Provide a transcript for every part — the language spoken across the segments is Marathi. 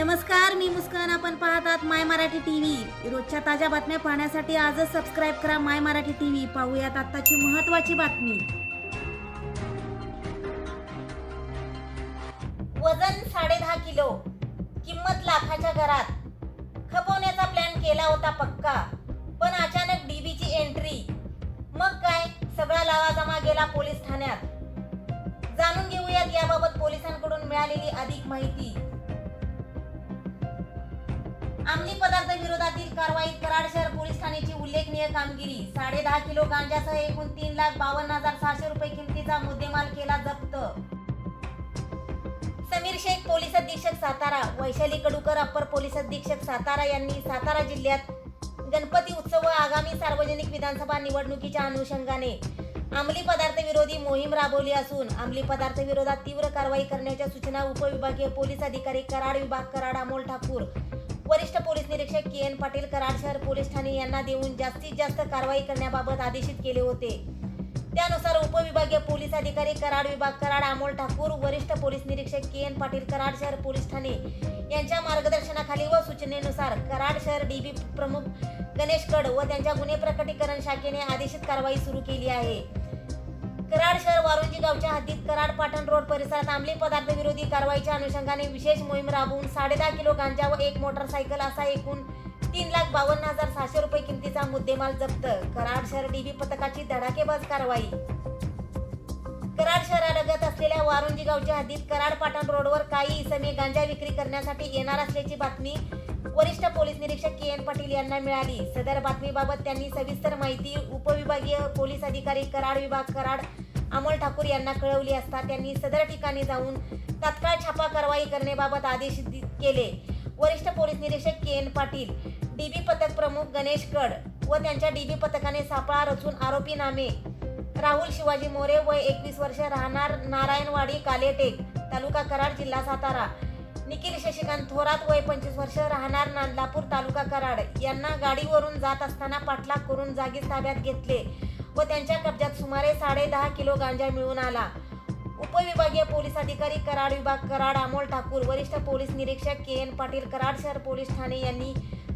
नमस्कार मी मुस्कान. आपण पाहतात माय मराठी टी व्ही रोजच्या ताज्या बातम्या पाहण्यासाठी आजच सबस्क्राईब करा माय मराठी टी व्ही पाहूयात आत्ताची महत्वाची बातमी. वजन साडे दहा किलो. किंमत लाखाच्या घरात. खपवण्याचा प्लॅन केला होता पक्का. पण अचानक डीबीची एंट्री मग काय? सगळा लावाजमा गेला पोलीस ठाण्यात. जाणून घेऊयात याबाबत पोलिसांकडून मिळालेली अधिक माहिती. अंमली पदार्थ विरोधातील कारवाईत कराड शहर पोलीस ठाण्याची उल्लेखनीय कामगिरी. साडे दहा किलो गांजासह एकूण तीन लाख बावन्न हजार सहाशे रुपये किमतीचा मुद्देमाल केला जप्त. समीर शेख पोलीस अधीक्षक सातारा वैशाली कडूकर अप्पर पोलीस अधीक्षक सातारा यांनी सातारा जिल्ह्यात गणपती उत्सव व आगामी सार्वजनिक विधानसभा निवडणुकीच्या अनुषंगाने अंमली पदार्थ विरोधी मोहीम राबवली असून अंमली पदार्थ विरोधात तीव्र कारवाई करण्याच्या सूचना उपविभागीय पोलीस अधिकारी कराड विभाग कराड अमोल ठाकूर वरिष्ठ पोलीस निरीक्षक के एन पाटील कराड शहर पोलीस ठाणे यांना देऊन जास्तीत जास्त कारवाई करण्याबाबत आदेशित केले होते. त्यानुसार उपविभागीय पोलीस अधिकारी कराड विभाग कराड अमोल ठाकूर वरिष्ठ पोलीस निरीक्षक के एन पाटील कराड शहर पोलीस ठाणे यांच्या मार्गदर्शनाखाली व सूचनेनुसार कराड शहर डीबी प्रमुख गणेश कड व त्यांच्या गुन्हे प्रकटीकरण शाखेने आदेशित कारवाई सुरू केली आहे. कराड शहर गावच्या हद्दीत कराड पाटण रोड परिसरात अंमली पदार्थ विरोधी कारवाईच्या अनुषंगाने विशेष मोहीम राबवून साडेदहा किलो गांजा व एक मोटरसायकल असा एकूण तीन लाख बावन्न हजार सहाशे रुपये किमतीचा मुद्देमाल जप्त. कराड शहर डीबी पथकाची धडाकेबाज कारवाई. कराड शहरालगत असलेल्या वारुंजी गावच्या हद्दीत कराड पाटण रोडवर काही इसमे गांजा विक्री करण्यासाठी येणार असल्याची बातमी वरिष्ठ पोलीस निरीक्षक के एन पाटील यांना मिळाली. सदर बातमीबाबत त्यांनी सविस्तर माहिती उपविभागीय पोलीस अधिकारी कराड विभाग कराड अमोल ठाकूर यांना कळवली असता त्यांनी सदर ठिकाणी जाऊन तात्काळ छापा कारवाई करण्याबाबत आदेश केले. वरिष्ठ पोलीस निरीक्षक के एन पाटील डीबी पथक प्रमुख गणेश कड व त्यांच्या डीबी पथकाने सापळा रचून आरोपी नामे राहुल शिवाजी मोरे वय एकवीस वर्ष राहणार नारायणवाडी कालेटेक तालुका कराड जिल्हा सातारा. निखिल शशिकांत थोरात वय पंचवीस वर्ष राहणार नांदलापूर तालुका कराड. यांना गाडीवरून जात असताना पाठलाग करून जागीच ताब्यात घेतले. व त्यांच्या कब्जात सुमारे साडे दहा किलो गांजा मिळून आला. उपविभागीय पोलीस अधिकारी कराड विभाग कराड अमोल ठाकूर वरिष्ठ पोलीस निरीक्षक के एन पाटील कराड शहर पोलीस ठाणे यांनी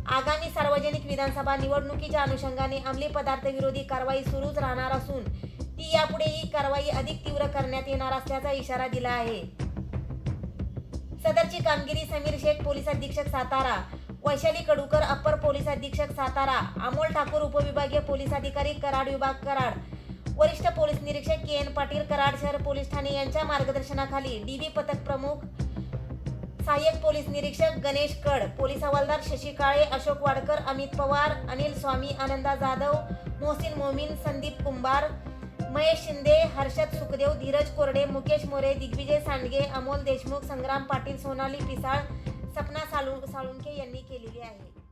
आगामी सार्वजनिक विधानसभा निवडणुकीच्या अनुषंगाने अंमली पदार्थ विरोधी कारवाई सुरूच राहणार असून ती यापुढे ही कारवाई अधिक तीव्र करण्यात येणार असल्याचा इशारा दिला आहे. सदरची कामगिरी समीर शेख पोलीस अधीक्षक सातारा वैशाली कडूकर अप्पर पोलीस अधीक्षक सातारा अमोल ठाकूर उपविभागीय पोलीस अधिकारी कराड विभाग कराड. वरिष्ठ पोलीस निरीक्षक के एन पाटील कराड शहर पोलीस ठाणे यांच्या मार्गदर्शनाखाली डीबी पथक प्रमुख सहाय्यक पोलीस निरीक्षक गणेश कड पोलीस हवालदार शशी काळे अशोक वाडकर अमित पवार अनिल स्वामी आनंदा जाधव मोहसिन मोमीन संदीप कुंभार महेश शिंदे हर्षद सुखदेव धीरज कोरडे मुकेश मोरे दिग्विजय सांडगे अमोल देशमुख संग्राम पाटील सोनाली पिसाळ सपना साळू साळुंके यांनी केलेली आहे.